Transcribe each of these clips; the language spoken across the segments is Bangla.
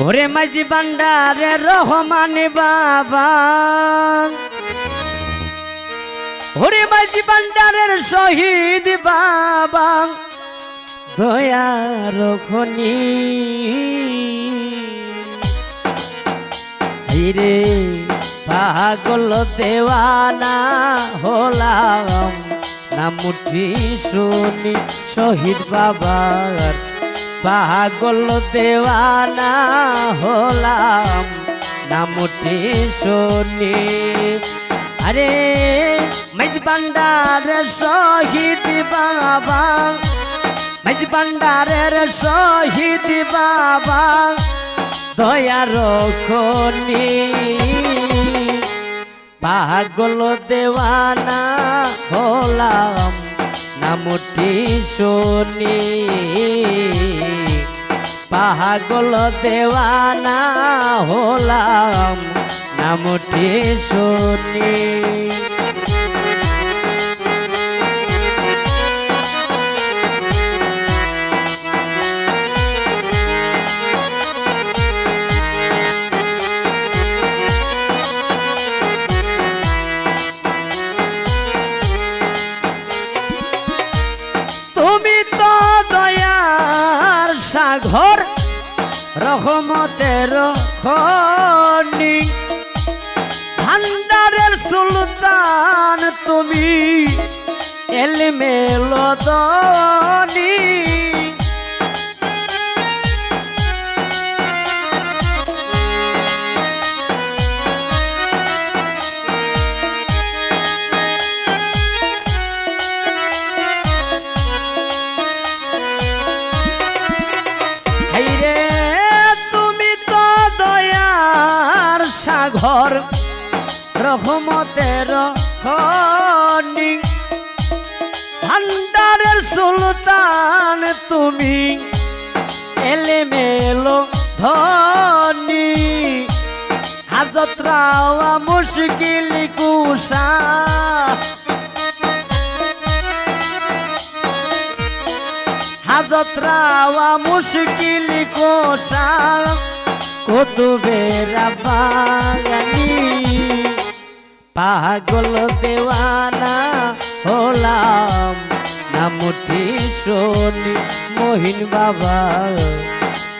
ওরে মাঝি বান্ডারে রহমানে বাবা। ওরে মাঝি বান্ডারের শহীদ বাবা। দয়ার খনি। হিরে পাগল দেওয়ানা হলাম। না মুঠি শুনি শহীদ বাবার পাগল দেওয়ানা হলাম না মুঠি শুনি। আরে মাইজ বান্ডারের শহীদ বাবা মাইজ বান্ডারের শহীদ বাবা দয়ার খনি পাগল দেওয়ানা হলাম নামটি শুনি। পাগল দেওয়ানা হলাম মুঠি শুনি। મેલો તો তুমি এলেমেলো ধনি। হাজত রাওয়া মুশকিল কুষা হাজত রাওয়া মুশকিল কোষা কুতুবেরা বাগানি। পাগল দেওয়ানা হলাম, না মুঠি শনি। মহিন বাবা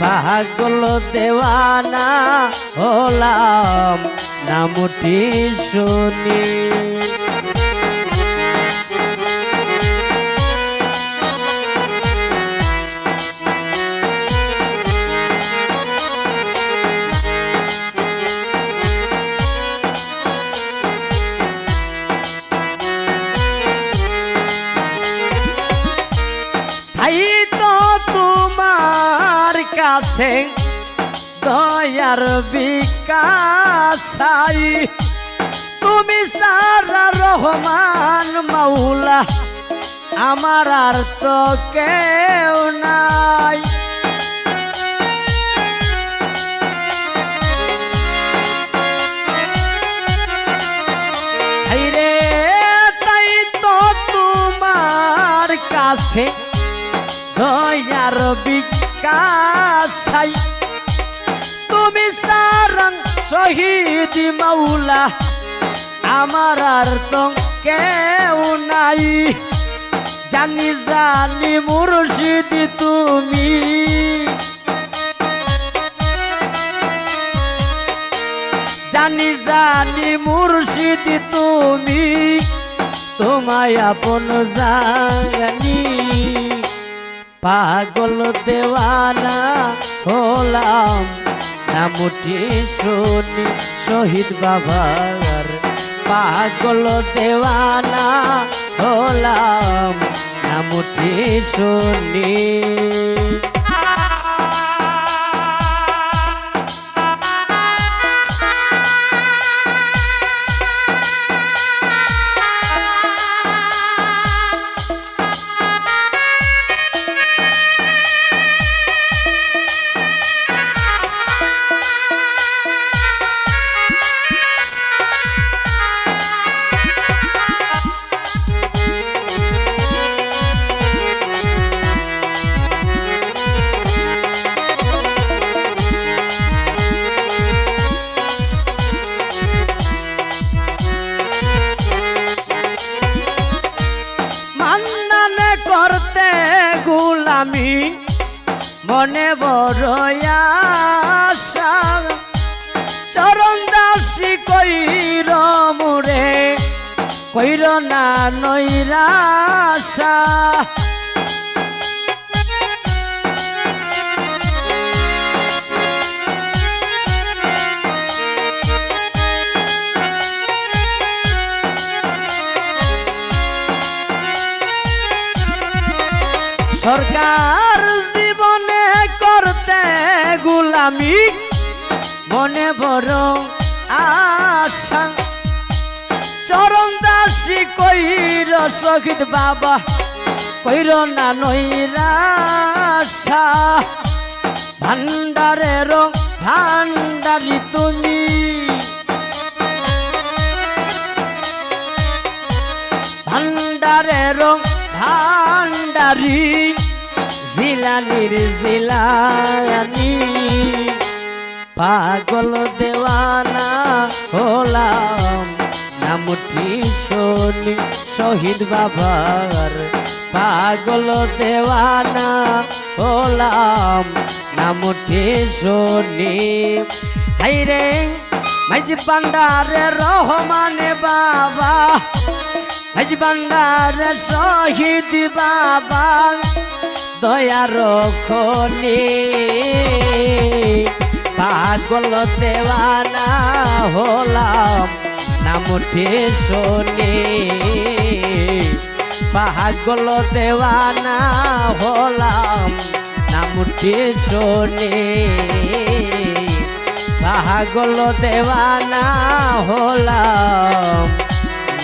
পাগল দেওয়ানা হলাম নামটি শনি। কাছে দয়ার বিকাশ চাই তুমি সারা রহমান মাওলা, আমার আর তো কেউ নাই। কাছে দয়ার বিকাশ চাই তুমি সারং শহীদ মাওলা, আমার আর তো কেউ নাই। জানি জানি মুর্শিদ তুমি। জানি জানি মুর্শিদ তুমি। তোমায় আপন জানি পাগল দেওয়ানা হলাম নামটি শুনি শহীদ বাবার। পাগল দেওয়ানা হলাম নামটি মুঠি আমি মনে বড়া চরণ দাসী কইর মুরে কইর না নৈরা সরকার জীবনে করতে গুলামি, মনে বড় আশা। চরণ দাসী কইর শহীদ বাবা, কইর না নৈরাশা। ভান্ডারের ভান্ডারি তুমি। ভান্ডারের ভান্ডারি জিলানির জিলানি পাগল দেওয়ানা হলাম, নামটি শনি শহীদ বাবার। পাগল দেওয়ানা হলাম, নামটি শনি। হাইরে, মাইজি পান্ডারে রহমানে বাবা। আজ বান্দার শহীদ বাবা দয়ার খনি পাগল দেওয়ানা হলাম, নামটি শনি। পাগল দেওয়ানা হলাম, নামটি শনি। পাগল দেওয়ানা হলাম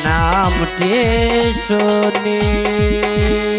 નામ તે સુની